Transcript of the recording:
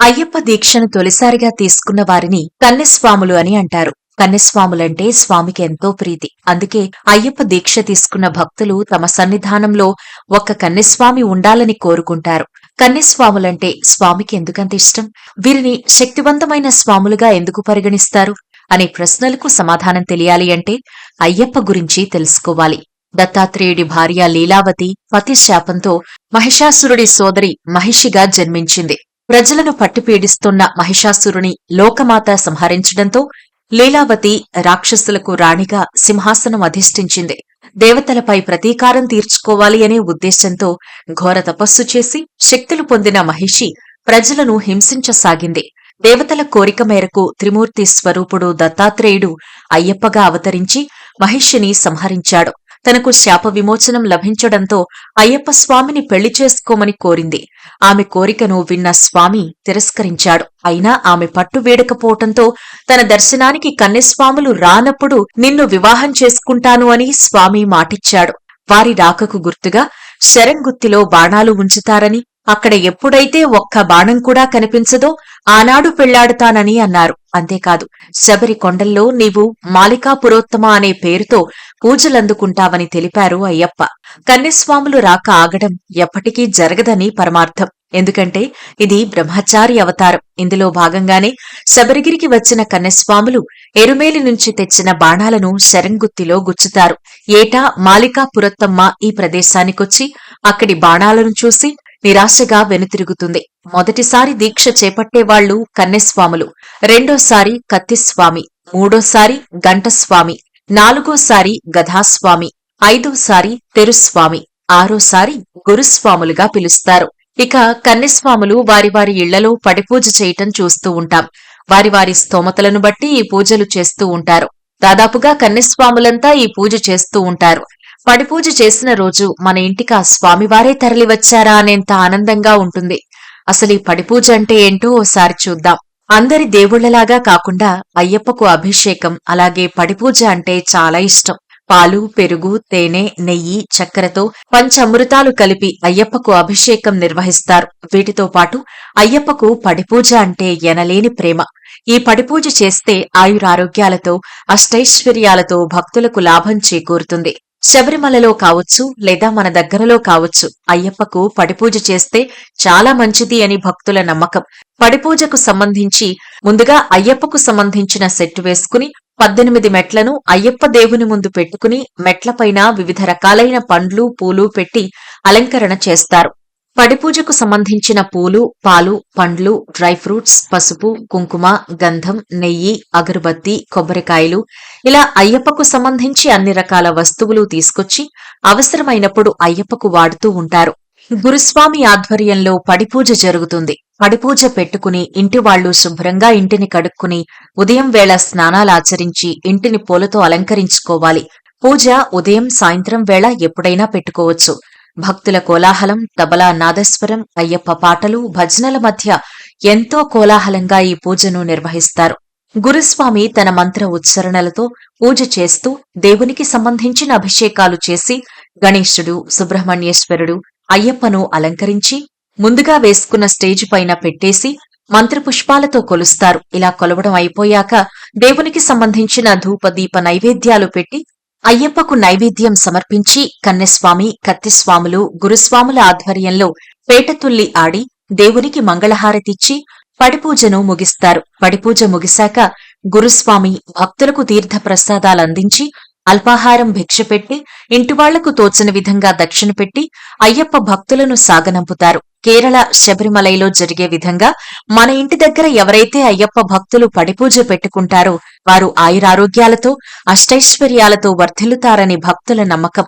అయ్యప్ప దీక్షను తొలిసారిగా తీసుకున్న వారిని కన్నెస్వాములు అని అంటారు. కన్నెస్వాములంటే స్వామికి ఎంతో ప్రీతి. అందుకే అయ్యప్ప దీక్ష తీసుకున్న భక్తులు తమ సన్నిధానంలో ఒక్క కన్నెస్వామి ఉండాలని కోరుకుంటారు. కన్నెస్వాములంటే స్వామికి ఎందుకంత ఇష్టం? వీరిని శక్తివంతమైన స్వాములుగా ఎందుకు పరిగణిస్తారు? అనే ప్రశ్నలకు సమాధానం తెలియాలి అంటే అయ్యప్ప గురించి తెలుసుకోవాలి. దత్తాత్రేయుడి భార్య లీలావతి పతిశాపంతో మహిషాసురుడి సోదరి మహిషిగా జన్మించింది. ప్రజలను పట్టిపీడిస్తున్న మహిషాసురుని లోకమాత సంహరించడంతో లీలావతి రాక్షసులకు రాణిగా సింహాసనం అధిష్ఠించింది. దేవతలపై ప్రతీకారం తీర్చుకోవాలి అనే ఉద్దేశంతో ఘోర తపస్సు చేసి శక్తులు పొందిన మహిషి ప్రజలను హింసించసాగింది. దేవతల కోరిక మేరకు త్రిమూర్తి స్వరూపుడు దత్తాత్రేయుడు అయ్యప్పగా అవతరించి మహిషిని సంహరించాడు. తనకు శాప విమోచనం లభించడంతో అయ్యప్ప స్వామిని పెళ్ళి చేసుకోమని కోరింది. ఆమె కోరికను విన్న స్వామి తిరస్కరించాడు. అయినా ఆమె పట్టు వేడకపోవటంతో తన దర్శనానికి కన్నెస్వాములు రానప్పుడు నిన్ను వివాహం చేసుకుంటాను అని స్వామి మాటిచ్చాడు. వారి రాకకు గుర్తుగా శరంగుత్తిలో బాణాలు ఉంచుతారని అక్కడ ఎప్పుడైతే ఒక్క బాణం కూడా కనిపించదో ఆనాడు పెళ్ళాడుతానని అన్నారు. అంతేకాదు శబరి కొండల్లో నీవు మాలికా పురోత్తమ అనే పేరుతో పూజలందుకుంటావని తెలిపారు అయ్యప్ప. కన్యస్వాములు రాక ఆగడం ఎప్పటికీ జరగదని పరమార్థం. ఎందుకంటే ఇది బ్రహ్మచారి అవతారం. ఇందులో భాగంగానే శబరిగిరికి వచ్చిన కన్యస్వాములు ఎరుమేలి నుంచి తెచ్చిన బాణాలను శరంగుత్తిలో గుచ్చుతారు. ఏటా మాలికా పురత్తమ్మ ఈ ప్రదేశానికొచ్చి అక్కడి బాణాలను చూసి నిరాశగా వెనుతిరుగుతుంది. మొదటిసారి దీక్ష చేపట్టేవాళ్ళు కన్నెస్వాములు రెండోసారి కత్తిస్వామి. మూడోసారి గంటస్వామి నాలుగోసారి గధాస్వామి. ఐదోసారి తెరుస్వామి. ఆరోసారి గురుస్వాములుగా పిలుస్తారు. ఇక కన్నెస్వాములు వారి వారి ఇళ్ళలో పడిపూజ చేయటం చూస్తూ ఉంటాం. వారి వారి స్తోమతలను బట్టి ఈ పూజలు చేస్తూ ఉంటారు. దాదాపుగా కన్నెస్వాములంతా ఈ పూజ చేస్తూ ఉంటారు. పడిపూజ చేసిన రోజు మన ఇంటికి ఆ స్వామివారే తరలివచ్చారా అనేంత ఆనందంగా ఉంటుంది. అసలు ఈ పడిపూజ అంటే ఏంటో ఓసారి చూద్దాం. అందరి దేవుళ్ళలాగా కాకుండా అయ్యప్పకు అభిషేకం అలాగే పడిపూజ అంటే చాలా ఇష్టం. పాలు పెరుగు తేనె నెయ్యి చక్కెరతో పంచమృతాలు కలిపి అయ్యప్పకు అభిషేకం నిర్వహిస్తారు. వీటితో పాటు అయ్యప్పకు పడిపూజ అంటే ఎనలేని ప్రేమ. ఈ పడిపూజ చేస్తే ఆయురారోగ్యాలతో అష్టైశ్వర్యాలతో భక్తులకు లాభం చేకూరుతుంది. శబరిమలలో కావచ్చు లేదా మన దగ్గరలో కావచ్చు అయ్యప్పకు పడిపూజ చేస్తే చాలా మంచిది అని భక్తుల నమ్మకం. పడిపూజకు సంబంధించి ముందుగా అయ్యప్పకు సంబంధించిన సెట్ వేసుకుని పద్దెనిమిది మెట్లను అయ్యప్ప దేవుని ముందు పెట్టుకుని మెట్లపైన వివిధ రకాలైన పండ్లు పూలు పెట్టి అలంకరణ చేస్తారు. పడిపూజకు సంబంధించిన పూలు పాలు పండ్లు డ్రై ఫ్రూట్స్ పసుపు కుంకుమ గంధం నెయ్యి అగరబత్తి కొబ్బరికాయలు ఇలా అయ్యప్పకు సంబంధించి అన్ని రకాల వస్తువులు తీసుకొచ్చి అవసరమైనప్పుడు అయ్యప్పకు వాడుతూ ఉంటారు. గురుస్వామి ఆధ్వర్యంలో పడిపూజ జరుగుతుంది. పడిపూజ పెట్టుకుని ఇంటి వాళ్ళు శుభ్రంగా ఇంటిని కడుక్కుని ఉదయం వేళ స్నానాలాచరించి ఇంటిని పూలతో అలంకరించుకోవాలి. పూజ ఉదయం సాయంత్రం వేళ ఎప్పుడైనా పెట్టుకోవచ్చు. భక్తుల కోలాహలం తబలా నాదస్వరం అయ్యప్ప పాటలు భజనల మధ్య ఎంతో కోలాహలంగా ఈ పూజను నిర్వహిస్తారు. గురుస్వామి తన మంత్ర ఉచ్చారణలతో పూజ చేస్తూ దేవునికి సంబంధించిన అభిషేకాలు చేసి గణేశుడు సుబ్రహ్మణ్యేశ్వరుడు అయ్యప్పను అలంకరించి ముందుగా వేసుకున్న స్టేజ్ పైన పెట్టేసి మంత్రపుష్పాలతో కొలుస్తారు. ఇలా కొలవడం అయిపోయాక దేవునికి సంబంధించిన ధూపదీప నైవేద్యాలు పెట్టి అయ్యప్పకు నైవేద్యం సమర్పించి కన్నెస్వామి కత్తిస్వాములు గురుస్వాముల ఆధ్వర్యంలో పేటతుల్లి ఆడి దేవునికి మంగళహారతిచ్చి పడిపూజను ముగిస్తారు. పడిపూజ ముగిశాక గురుస్వామి భక్తులకు తీర్థప్రసాదాలందించి అల్పాహారం భిక్ష పెట్టి ఇంటివాళ్ళకు తోచిన విధంగా దక్షిణ పెట్టి అయ్యప్ప భక్తులను సాగనంపుతారు. కేరళ శబరిమలైలో జరిగే విధంగా మన ఇంటి దగ్గర ఎవరైతే అయ్యప్ప భక్తులు పడిపూజ పెట్టుకుంటారో వారు ఆయురారోగ్యాలతో అష్టైశ్వర్యాలతో వర్ధిల్లుతారని భక్తుల నమ్మకం.